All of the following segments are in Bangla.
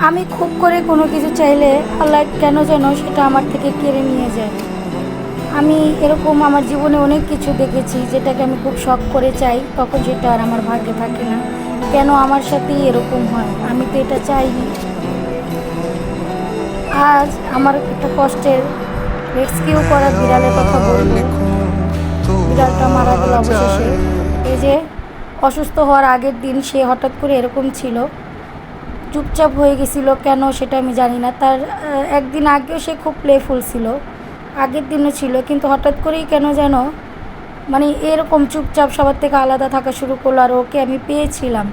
আমি খুব করে কোনো কিছু চাইলে আল্লাহ কেন যেন সেটা আমার থেকে কেড়ে নিয়ে যায়। আমি এরকম আমার জীবনে অনেক কিছু দেখেছি যেটাকে আমি খুব শখ করে চাই, তখন সেটা আর আমার ভাগ্যে থাকে না। কেন আমার সাথেই এরকম হয়? আমি তো এটা চাইনি। আজ আমার একটা কষ্টের রেস্কিউ করা বিড়ালের কথা বলব। বিড়ালটা মারা গেল অবশেষে। এই যে, অসুস্থ হওয়ার আগের দিন সে হঠাৎ করে এরকম ছিল। চুপচাপ হয়ে গেছিল, কেন সেটা আমি জানি না। তার একদিন আগেও সে খুব প্লেফুল ছিল, আগের দিনও ছিল, কিন্তু হঠাৎ করেই কেন যেন মানে এরকম চুপচাপ সবার থেকে আলাদা থাকা শুরু করল, আর ওকে আমি পেয়েছিলাম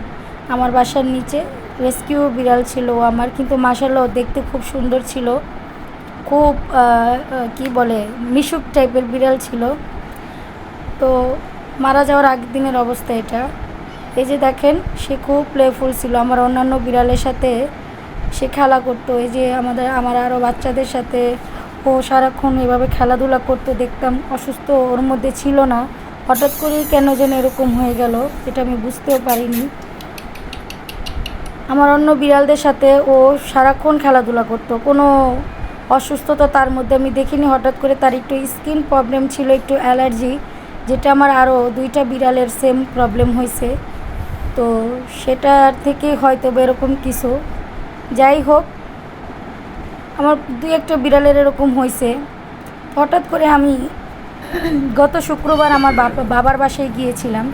আমার বাসার নিচে। রেস্কিউ বিড়াল ছিল আমার, কিন্তু মাসাল্লাহ দেখতে খুব সুন্দর ছিল। খুব কি বলে, মিশুক টাইপের বিড়াল ছিল। তো মারা যাওয়ার আগের দিনের অবস্থা এটা। এই যে দেখেন, সে খুব প্লেফুল ছিল। আমার অন্যান্য বিড়ালের সাথে সে খেলা করতো। এই যে আমাদের, আমার আরও বাচ্চাদের সাথে ও সারাক্ষণ এভাবে খেলাধুলা করতো, দেখতাম অসুস্থ ওর মধ্যে ছিল না। হঠাৎ করেই কেন যেন এরকম হয়ে গেল, এটা আমি বুঝতেও পারিনি। আমার অন্য বিড়ালদের সাথে ও সারাক্ষণ খেলাধুলা করতো। কোনো অসুস্থতা তার মধ্যে আমি দেখিনি। হঠাৎ করে তার একটু স্কিন প্রবলেম ছিল, একটু অ্যালার্জি যেটা আমার আরও দুইটা বিড়ালের সেম প্রবলেম হয়েছে। তো সেটার থেকে হয়তো এরকম কিছু। যাই হোক, আমার দুই একটা বিড়ালের এরকম হয়েছে হঠাৎ করে আমি গত শুক্রবার আমার বাবার বাসায় গিয়েছিলাম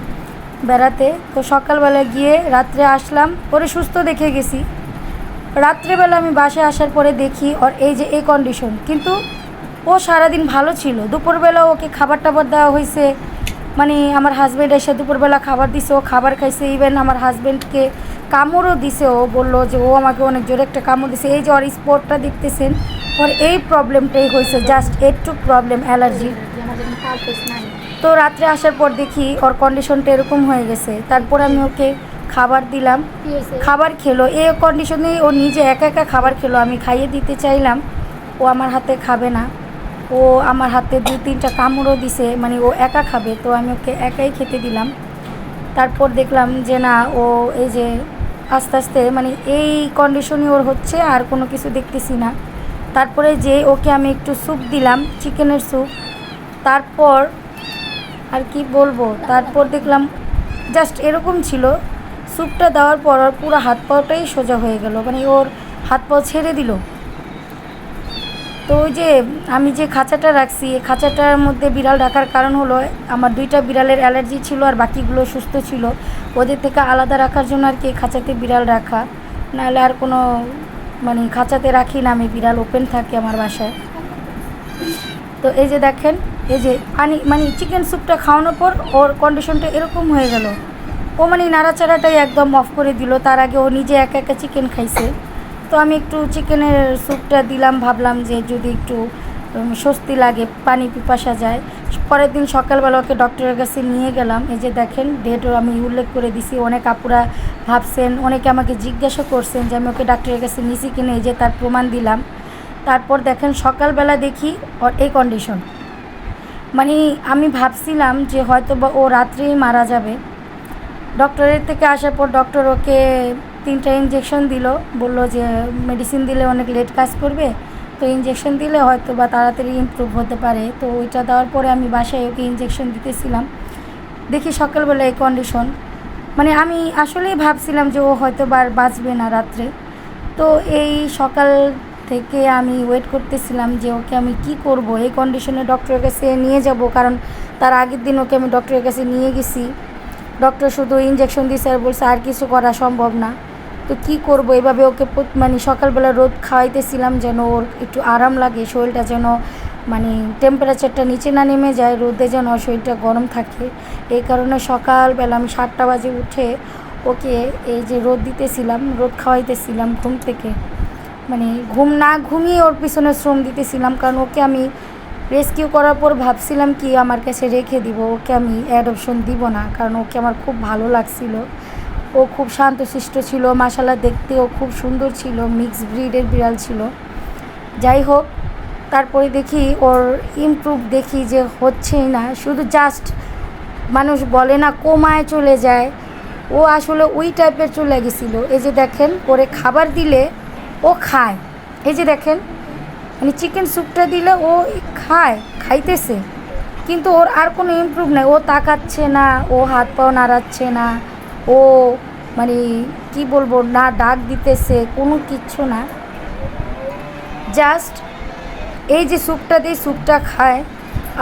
বেড়াতে। তো সকালবেলা গিয়ে রাত্রে আসলাম, পরে সুস্থ দেখে গেছি। রাত্রেবেলা আমি বাসায় আসার পরে দেখি ওর এই যে এই কন্ডিশন কিন্তু ও সারাদিন ভালো ছিল। দুপুরবেলা ওকে খাবার টাবার দেওয়া হয়েছে মানে আমার হাজব্যান্ড এসে দুপুরবেলা খাবার দিছে ও খাবার খাইছে ইভেন আমার হাজব্যান্ডকে কামড়ও দিছে ও বলল যে ও আমাকে অনেক জোরে একটা কামড় দিছে। এই যে ওর স্পটটা দেখতেছেন ওর এই প্রবলেমটাই হয়েছে জাস্ট একটু প্রবলেম অ্যালার্জি তো রাত্রে আসার পর দেখি ওর কন্ডিশনটা এরকম হয়ে গেছে। তারপর আমি ওকে খাবার দিলাম। খাবার খেলো এ কন্ডিশনে ও নিজে একা একা খাবার খেলো আমি খাইয়ে দিতে চাইলাম ও আমার হাতে খাবে না। ও আমার হাতে দু তিনটা কামড়ও দিছে মানে ও একা খাবে, তো আমি ওকে একাই খেতে দিলাম। তারপর দেখলাম যে না, ও এই যে আস্তে আস্তে মানে এই কন্ডিশনই ওর হচ্ছে, আর কোনো কিছু দেখতেছি না। তারপরে যে ওকে আমি একটু স্যুপ দিলাম, চিকেনের স্যুপ তারপর আর কি বলব, তারপর দেখলাম জাস্ট এরকম ছিল। স্যুপটা দেওয়ার পর ওর পুরো হাত পাওটাই সোজা হয়ে গেল মানে ওর হাত পাও ছেড়ে দিল। তো ওই যে আমি যে খাঁচাটা রাখছি, এই খাঁচাটার মধ্যে বিড়াল রাখার কারণ হলো আমার দুইটা বিড়ালের অ্যালার্জি ছিল আর বাকিগুলো সুস্থ ছিল। ওদের থেকে আলাদা রাখার জন্য আর কি খাঁচাতে বিড়াল রাখা। নাহলে আর কোনো মানে খাঁচাতে রাখি না আমি, বিড়াল ওপেন থাকে আমার বাসায়। তো এই যে দেখেন, এই যে পানি মানে চিকেন স্যুপটা খাওয়ানোর পর ওর কন্ডিশনটা এরকম হয়ে গেল। ও মানে নাড়াচাড়াটাই একদম অফ করে দিল, তার আগে ও নিজে একা একা চিকেন খাইছে। তো আমি একটু চিকেনের স্যুপটা দিলাম, ভাবলাম যে যদি একটু স্বস্তি লাগে, পানি পিপাসা যায়। পরের দিন সকালবেলা ওকে ডক্টরের কাছে নিয়ে গেলাম। এই যে দেখেন, ডেটও আমি উল্লেখ করে দিছি। অনেক আপুরা ভাবছেন, অনেকে আমাকে জিজ্ঞাসা করছেন যে আমি ওকে ডাক্তারের কাছে নিছি কিনে, এই যে তার প্রমাণ দিলাম। তারপর দেখেন, সকালবেলা দেখি ওর এই কন্ডিশন মানে আমি ভাবছিলাম যে হয়তো বা ও রাত্রেই মারা যাবে। ডক্টরের থেকে আসার পর ডক্টর ওকে তিনটা ইঞ্জেকশন দিল। বলল যে মেডিসিন দিলে অনেক লেট কাজ করবে। তো ইঞ্জেকশন দিলে হয়তো বা তাড়াতাড়ি ইমপ্রুভ হতে পারে। তো ওইটা দেওয়ার পরে আমি বাসায় ওকে ইঞ্জেকশন দিতেছিলাম। দেখি সকালবেলা এই কন্ডিশন মানে আমি আসলেই ভাবছিলাম যে ও হয়তো বা আর বাঁচবে না রাত্রে। তো এই সকাল থেকে আমি ওয়েট করতেছিলাম যে ওকে আমি কি করব? এই কন্ডিশনে ডক্টরের কাছে নিয়ে যাব। কারণ তার আগের দিন ওকে আমি ডক্টরের কাছে নিয়ে গেছি। ডক্টর শুধু ইঞ্জেকশন দিয়েছে আর বলছে, আর কিছু করা সম্ভব না। তো কি করব? এভাবে ওকে মানে সকালবেলা রোদ খাওয়াইতেছিলাম যেন ওর একটু আরাম লাগে, শরীরটা যেন মানে টেম্পারেচারটা নিচে না নেমে যায়, রোদে যেন শরীরটা গরম থাকে। এই কারণে সকালবেলা আমি সাতটা বাজে উঠে ওকে এই যে রোদ দিতেছিলাম, রোদ খাওয়াইতেছিলাম ঘুম থেকে। মানে ঘুম না ঘুমিয়ে ওর পিছনে শ্রম দিতেছিলাম, কারণ ওকে আমি রেস্কিউ করার পর ভাবছিলাম কি আমার কাছে রেখে দিব, ওকে আমি অ্যাডপশন দিব না, কারণ ওকে আমার খুব ভালো লাগছিল। ও খুব শান্তশিষ্ট ছিল মাসালা দেখতেও খুব সুন্দর ছিল মিক্স ব্রিডের বিড়াল ছিল। যাই হোক, তারপরে দেখি ওর ইমপ্রুভ দেখি যে হচ্ছেই না, শুধু জাস্ট মানুষ বলে না, কোমায় চলে যায়। ও আসলে ওই টাইপের চলে গেছিল। এই যে দেখেন, ওরে খাবার দিলে ও খায়। এই যে দেখেন মানে চিকেন স্যুপটা দিলে ও খায়, খাইতেছে। কিন্তু ওর আর কোনো ইমপ্রুভ নেই। ও তাকাচ্ছে না, ও হাত পাও নাড়াচ্ছে না। ও মানে কি বলব, না ডাক দিতেছে, কোনো কিচ্ছু না। জাস্ট এই যে স্যুপটা দিয়ে স্যুপটা খায়,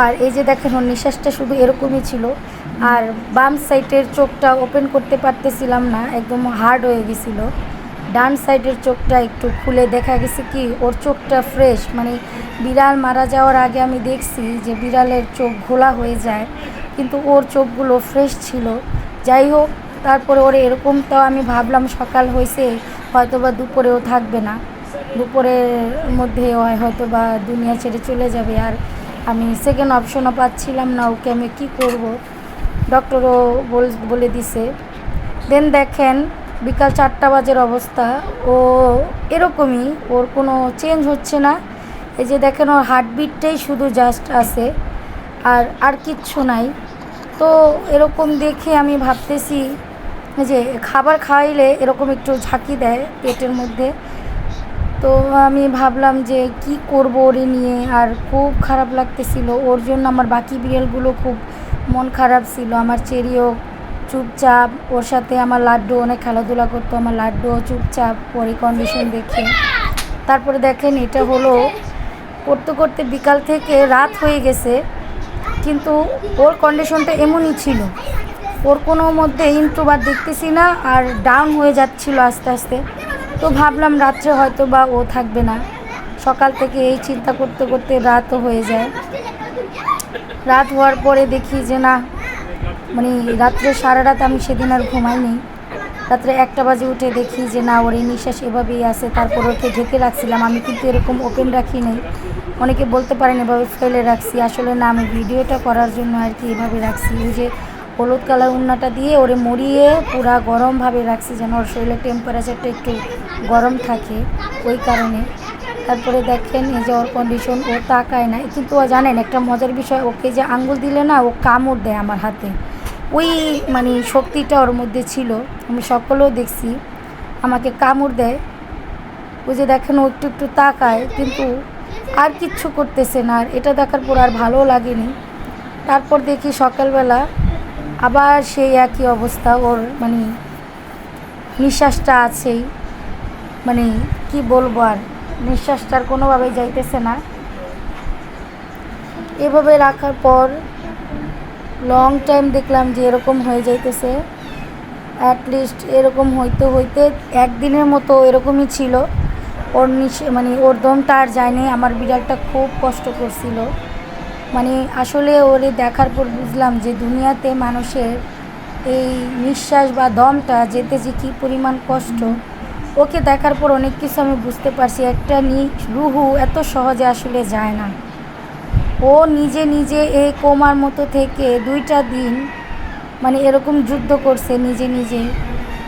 আর এই যে দেখেন ওর নিঃশ্বাসটা শুধু এরকমই ছিল। আর বাম সাইডের চোখটা ওপেন করতে পারতেছিলাম না, একদম হার্ড হয়ে গেছিল। ডান সাইডের চোখটা একটু খুলে দেখা গেছে কি, ওর চোখটা ফ্রেশ। মানে বিড়াল মারা যাওয়ার আগে আমি দেখছি যে বিড়ালের চোখ ঘোলা হয়ে যায়, কিন্তু ওর চোখগুলো ফ্রেশ ছিল। যাই হোক তারপরে ওর এরকম তো আমি ভাবলাম সকাল হয়েছে হয়তো বা দুপুরেও থাকবে না। দুপুরের মধ্যে হয়তো বা দুনিয়া ছেড়ে চলে যাবে আর আমি সেকেন্ড অপশনও পাচ্ছিলাম না, ওকে আমি কী করব? ডক্টরও বল, বলে দিছে। দেন দেখেন, বিকাল চারটা বাজের অবস্থা। ও এরকমই, ওর কোনো চেঞ্জ হচ্ছে না। এই যে দেখেন, ওর হার্টবিটটাই শুধু জাস্ট আছে, আর আর কিচ্ছু নাই। তো এরকম দেখে আমি ভাবতেছি যে খাবার খাওয়াইলে এরকম একটু ঝাঁকি দেয় পেটের মধ্যে। তো আমি ভাবলাম যে কি করব ওরে নিয়ে? আর খুব খারাপ লাগতেছিল। ওর জন্য আমার বাকি বিড়ালগুলো খুব মন খারাপ ছিল। আমার চেরিও চুপচাপ, ওর সাথে আমার লাড্ডু অনেক খেলাধুলা করতো। আমার লাড্ডুও চুপচাপ, পরে কন্ডিশন দেখে। তারপরে দেখেন, এটা হলো করতে করতে বিকাল থেকে রাত হয়ে গেছে, কিন্তু ওর কন্ডিশনটা এমনই ছিল। ওর কোনো মধ্যে ইন্ট্রোবার দেখতেছি না আর ডাউন হয়ে যাচ্ছিল আস্তে আস্তে। তো ভাবলাম রাত্রে হয়তো বা ও থাকবে না। সকাল থেকে এই চিন্তা করতে করতে রাতও হয়ে যায়। রাত হওয়ার পরে দেখি যে না মানে রাত্রে সারা রাত আমি সেদিন আর ঘুমাইনি। রাত্রে একটা বাজে উঠে দেখি যে না, ওর এই নিঃশ্বাস এভাবেই আছে। তারপর ওকে ঢেকে রাখছিলাম। আমি কিন্তু এরকম ওপেন রাখি নাই। অনেকে বলতে পারেন এভাবে ফেলে রাখছি। আসলে না, আমি ভিডিওটা করার জন্য আর কি এভাবে রাখছি। যে হলুদ কালার উন্নাটা দিয়ে ওরে মরিয়ে পুরা গরমভাবে রাখছি যেন ওর শরীরের টেম্পারেচারটা একটু গরম থাকে ওই কারণে। তারপরে দেখেন এই যে ওর কন্ডিশন ও তাকায় না কিন্তু ও জানেন, একটা মজার বিষয়, ওকে যে আঙ্গুল দিলে না, ও কামড় দেয় আমার হাতে। ওই মানে শক্তিটা ওর মধ্যে ছিল। আমি সকলেও দেখছি, আমাকে কামড় দেয়। ওই যে দেখেন, ও একটু একটু তাকায়, কিন্তু আর কিচ্ছু করতেছে না। আর এটা দেখার পর আর ভালো লাগেনি। তারপর দেখি সকালবেলা আবার সেই একই অবস্থা, ওর মানে নিঃশ্বাসটা আছেই। মানে কি বলব আর, নিঃশ্বাসটার কোনোভাবেই যাইতেছে না। এভাবে রাখার পর লং টাইম দেখলাম যে এরকম হয়ে যাইতেছে। অ্যাটলিস্ট এরকম হইতে হইতে একদিনের মতো এরকমই ছিল। ওর নিঃ মানে ওর দমটা আর যায়নি, আমার বিড়ালটা খুব কষ্ট করছিল। মানে আসলে ওরে দেখার পর বুঝলাম যে দুনিয়াতে মানুষের এই নিঃশ্বাস বা দমটা, যেতে যে কী পরিমাণ কষ্ট, ওকে দেখার পর অনেক কিছু আমি বুঝতে পারছি। একটা নি, রুহু এত সহজে আসলে যায় না। ও নিজে নিজে এই কোমার মতো থেকে দুইটা দিন মানে এরকম যুদ্ধ করছে নিজে নিজে।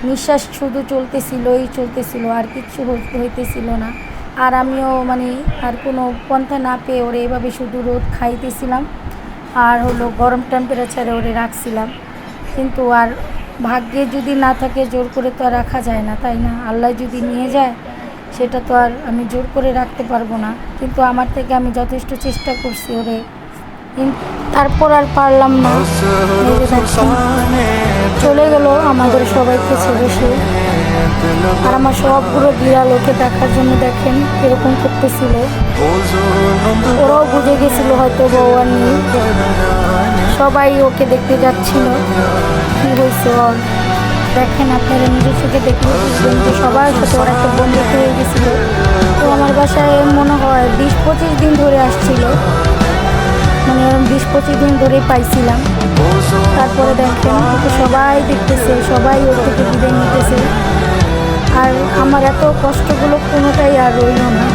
নিঃশ্বাস শুধু চলতেছিলই চলতেছিল, আর হই- হইতেছিল না। আর আমিও মানে আর কোনো পন্থা না পেয়ে ওরে এভাবে শুধু রোদ খাইতেছিলাম। আর হলো গরম টেম্পারেচারে ওরে রাখছিলাম। কিন্তু আর ভাগ্যে যদি না থাকে জোর করে তো আর রাখা যায় না তাই না? আল্লাহ যদি নিয়ে যায় সেটা তো আর আমি জোর করে রাখতে পারব না। কিন্তু আমার থেকে আমি যথেষ্ট চেষ্টা করছি ওরে। তারপর আর পারলাম না। চলে গেল আমাদের সবাইকে ছেড়ে সে। আর আমার সবগুলো বিড়াল ওকে দেখার জন্য দেখেন এরকম করতেছিল। ওরাও বুঝে গেছিল হয়তো বউ আর নেই। সবাই ওকে দেখতে যাচ্ছিল। কি হয়েছে ওর দেখেন আপনারা নিজের চোখে দেখলে বুঝবেন যে সবার সাথে ওরা একটা বন্ধুত্ব হয়ে গেছিল। তো আমার বাসায় মনে হয় বিশ পঁচিশ দিন ধরে আসছিল। মানে এরকম বিশ পঁচিশ দিন ধরেই পাইছিলাম। তারপরে দেখেন ওকে সবাই দেখতেছে, সবাই ওর থেকে বিদায় নিতেছে। আর আমার এত কষ্টগুলো কোনোটাই আর রইল না।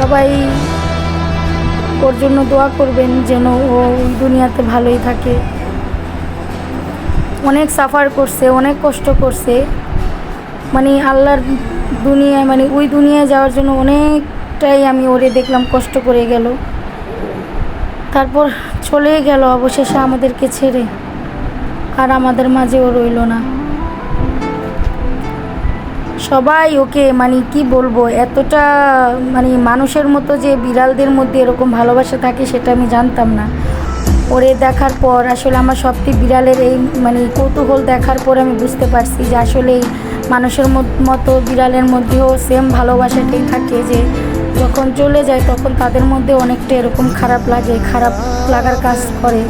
সবাই ওর জন্য দোয়া করবেন যেন ও দুনিয়াতে ভালোই থাকে। অনেক সাফার করছে, অনেক কষ্ট করছে। মানে আল্লাহর দুনিয়ায় মানে ওই দুনিয়ায় যাওয়ার জন্য অনেকটাই আমি ওরে দেখলাম কষ্ট করে গেল। তারপর চলেই গেল অবশেষে আমাদেরকে ছেড়ে। আর আমাদের মাঝেও রইল না। সবাই ওকে মানে কি বলব, এতটা মানে মানুষের মতো যে বিড়ালদের মধ্যে এরকম ভালোবাসা থাকে সেটা আমি জানতাম না। ওরে দেখার পর আসলে আমার সবটি বিড়ালের এই মানে কৌতূহল দেখার পর আমি বুঝতে পারছি যে আসলে মানুষের মতো বিড়ালের মধ্যেও সেম ভালোবাসাটাই থাকে যে যখন চলে যায় তখন তাদের মধ্যে অনেকটা এরকম খারাপ লাগে, খারাপ লাগার কাজ করে।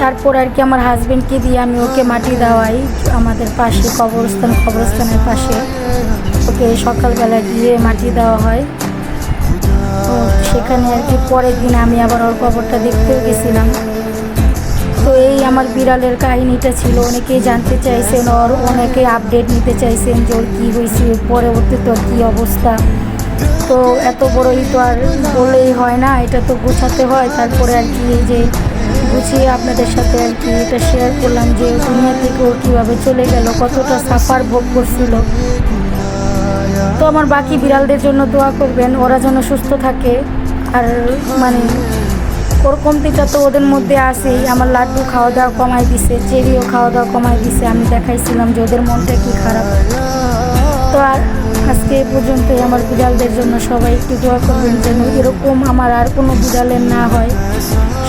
তারপর আর কি আমার হাজবেন্ডকে দিয়ে আমি ওকে মাটি দেওয়াই, আমাদের পাশে কবরস্থান, কবরস্থানের পাশে। ওকে সকালবেলা গিয়ে মাটি দেওয়া হয়। তো সেখানে আর কি পরের দিন আমি আবার ওর কবরটা দেখতেও গেছিলাম। তো এই আমার বিড়ালের কাহিনীটা ছিল অনেকেই জানতে চাইছেন ওর, অনেকে আপডেট নিতে চাইছেন যে ওর কী হয়েছে পরবর্তীতে ওর কী অবস্থা। তো এত বড়ই তো আর বললেই হয় না, এটা তো গোছাতে হয়, তারপরে আর কি এই যে গুছিয়ে আপনাদের সাথে আর কি এটা শেয়ার করলাম যে দুনিয়া থেকে ও কীভাবে চলে গেল, কতটা সাফার ভোগ করছিল। তো আমার বাকি বিড়ালদের জন্য দোয়া করবেন, ওরা যেন সুস্থ থাকে। আর মানে ওর কমতিটা তো ওদের মধ্যে আসেই আমার লাড্ডু খাওয়া দাওয়া কমাই দিছে, চেরিও খাওয়া দাওয়া কমাই দিছে। আমি দেখাইছিলাম যে ওদের মনটা কি খারাপ। তো আর আজকে পর্যন্তই আমার বিড়ালদের জন্য সবাই একটু দোয়া করবেন যেন এরকম আমার আর কোনো বিড়ালের না হয়।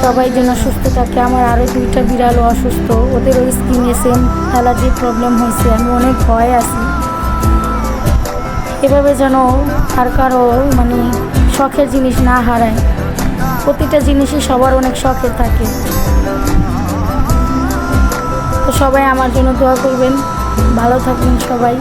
সবাই যেন সুস্থ থাকে। আমার আরও দুইটা বিড়ালও অসুস্থ। ওদের ওই স্কিনে সেম অ্যালার্জি প্রবলেম হয়েছে। আমি অনেক ভয় আছি। এভাবে যেন আর কারও মানে শখের জিনিস না হারায়। প্রতিটা জিনিসই সবার অনেক শখের থাকে। তো সবাই আমার জন্য দোয়া করবেন। ভালো থাকুন সবাই।